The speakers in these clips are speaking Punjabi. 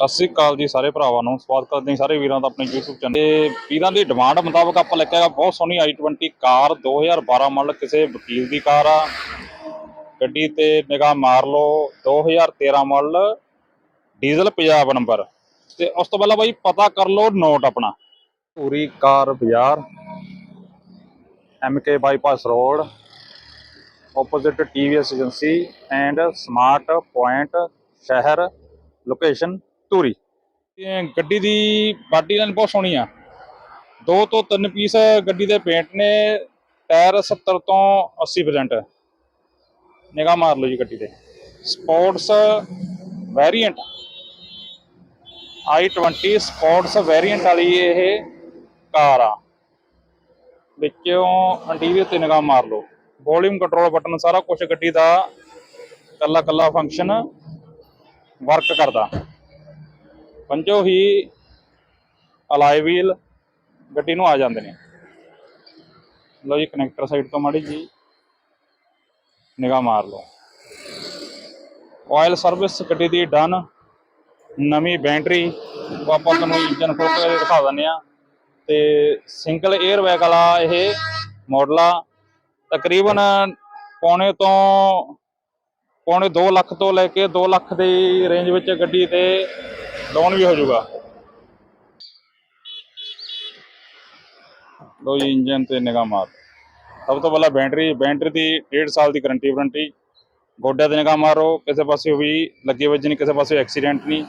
ਸਤਿ ਸ੍ਰੀ ਅਕਾਲ ਜੀ ਸਾਰੇ ਭਰਾਵਾਂ ਨੂੰ। ਸਵਾਗਤ ਕਰਦੇ ਹਾਂ ਸਾਰੇ ਵੀਰਾਂ ਦਾ ਆਪਣੇ YouTube ਚੈਨਲ ਤੇ। ਵੀਰਾਂ ਦੀ ਡਿਮਾਂਡ ਮੁਤਾਬਕ ਆਪਾਂ ਲੈ ਕੇ ਆਇਆ ਬਹੁਤ ਸੋਹਣੀ i20 ਕਾਰ 2012 ਮਾਡਲ ਕਿਸੇ ਵਕੀਲ ਦੀ ਕਾਰ ਆ। ਗੱਡੀ ਤੇ ਨਿਗਾਹ ਮਾਰ ਲਓ 2013 ਮਾਡਲ ਡੀਜ਼ਲ ਪੰਜਾਬ ਨੰਬਰ ਤੇ ਉਸ ਤੋਂ ਪਹਿਲਾਂ ਬਾਈ ਪਤਾ ਕਰ ਲਓ ਨੋਟ ਆਪਣਾ। ਪੂਰੀ ਕਾਰ ਬਾਜ਼ਾਰ MK bypass road opposite TVS agency and smart point ਸ਼ਹਿਰ ਲੋਕੇਸ਼ਨ ਧੂਰੀ? ਇਹ ਗੱਡੀ ਦੀ ਬਾਡੀ ਲਾਈਨ ਬਹੁਤ ਸੋਹਣੀ ਆ। ਦੋ ਤੋਂ ਤਿੰਨ ਪੀਸ ਗੱਡੀ ਦੇ ਪੇਂਟ ਨੇ, ਟਾਇਰ 70 ਤੋਂ 80% ਨਿਗਾਹ ਮਾਰ ਲਓ ਜੀ ਗੱਡੀ ਤੇ। Sports variant. i20 sports variant ਵਾਲੀ ਇਹ ਕਾਰ ਆ। ਵਿੱਚੋਂ ਇੰਟੀਰੀਅਰ ਤੇ ਨਿਗਾਹ ਮਾਰ ਲਓ। ਵੋਲਿਊਮ ਕੰਟਰੋਲ ਬਟਨ ਸਾਰਾ ਕੁਝ ਗੱਡੀ ਦਾ ਕੱਲਾ ਕੱਲਾ ਫੰਕਸ਼ਨ ਵਰਕ ਕਰਦਾ। ਪੰਜੋ ਹੀ ਅਲਾਈ ਵੀਲ ਗੱਡੀ ਨੂੰ ਆ ਜਾਂਦੇ ਨੇ। ਲਓ ਜੀ ਕਨੈਕਟਰ ਸਾਈਡ ਤੋਂ ਮਾੜੀ ਜੀ ਨਿਗਾਹ ਮਾਰ ਲਓ। ਆਇਲ ਸਰਵਿਸ ਗੱਡੀ ਦੀ ਡਨ ਨਵੀਂ ਬੈਟਰੀ ਆਪਾਂ ਤੁਹਾਨੂੰ ਇੰਜਨ ਖੋਲ ਕੇ ਦਿਖਾ ਦਿੰਦੇ ਆ ਤੇ ਸਿੰਗਲ 에ਅਰ ਬੈਗ ਵਾਲਾ ਇਹ ਮਾਡਲ ਆ। ਤਕਰੀਬਨ ਪੌਣੇ ਤੋਂ ਪੌਣੇ 2 ਲੱਖ ਤੋਂ ਲੈ ਕੇ 2 ਲੱਖ ਦੀ ਰੇਂਜ ਵਿੱਚ ਗੱਡੀ ਤੇ ਲੋਨ ਵੀ ਹੋ ਜਾਊਗਾ। ਲੋ ਜੀ, ਇੰਜਨ ਤੇ ਨਿਗਾਹ ਮਾਰ। ਸਭ ਤੋਂ ਪਹਿਲਾਂ ਬੈਟਰੀ ਬੈਟਰੀ ਦੀ 1.5 ਸਾਲ ਦੀ ਗਰੰਟੀ ਵਾਰੰਟੀ ਗੋਡਿਆਂ ਤੇ ਨਿਗਾਹ ਮਾਰੋ, ਕਿਸੇ ਪਾਸੇ ਵੀ ਲੱਗੇ ਵੱਜ ਨਹੀਂ ਕਿਸੇ ਪਾਸੇ ਐਕਸੀਡੈਂਟ ਨਹੀਂ।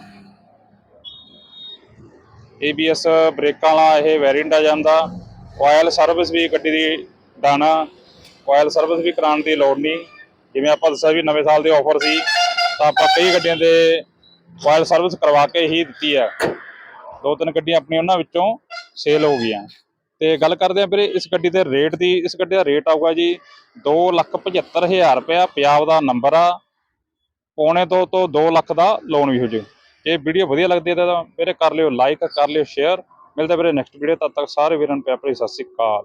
ABS ਬ੍ਰੇਕਾਂ ਵਾਲਾ ਇਹ ਵੈਰੀਐਂਟ ਆ ਜਾਂਦਾ। ਆਇਲ ਸਰਵਿਸ ਵੀ ਗੱਡੀ ਦੀ ਡਾਣਾ। ਆਇਲ ਸਰਵਿਸ ਵੀ ਕਰਾਉਣ ਦੀ ਲੋੜ ਨਹੀਂ। ਜਿਵੇਂ ਆਪਾਂ ਦੱਸਿਆ ਵੀ ਨਵੇਂ ਸਾਲ ਦੇ ਆਫਰ ਸੀ, ਤਾਂ ਆਪਾਂ ਕਈ ਗੱਡੀਆਂ ਦੇ ਆਇਲ ਸਰਵਿਸ ਕਰਵਾ ਕੇ ਹੀ ਦਿੱਤੀ ਹੈ। ਦੋ ਤਿੰਨ ਗੱਡੀਆਂ ਆਪਣੀਆਂ ਉਹਨਾਂ ਵਿੱਚੋਂ ਸੇਲ ਹੋ ਗਈਆਂ। ਤੇ ਗੱਲ ਕਰਦੇ ਆਂ ਵੀਰੇ, ਇਸ ਗੱਡੀ ਦੇ ਰੇਟ ਦੀ, ਇਸ ਗੱਡੀ ਦਾ ਰੇਟ ਆਊਗਾ ਜੀ 275000 ਰੁਪਇਆ। ਪੰਜਾਬ ਦਾ ਨੰਬਰ ਆ। ਪੌਣੇ ਤੋਂ ਤੋਂ 2 ਲੱਖ ਦਾ ਲੋਨ ਵੀ ਹੋ ਜੇ। ਇਹ ਵੀਡੀਓ ਵਧੀਆ ਲੱਗਦੀ ਹੈ ਤਾਂ ਵੀਰੇ ਕਰ ਲਿਓ ਲਾਈਕ ਕਰ ਲਿਓ ਸ਼ੇਅਰ ਮਿਲਦੇ ਵੀਰੇ ਨੈਕਸਟ ਵੀਡੀਓ ਤਦ ਤੱਕ ਸਾਰੇ ਵੀਰਾਂ ਨੂੰ ਪਿਆਰ ਭਰੀ ਸਤਿ ਸ਼੍ਰੀ ਅਕਾਲ।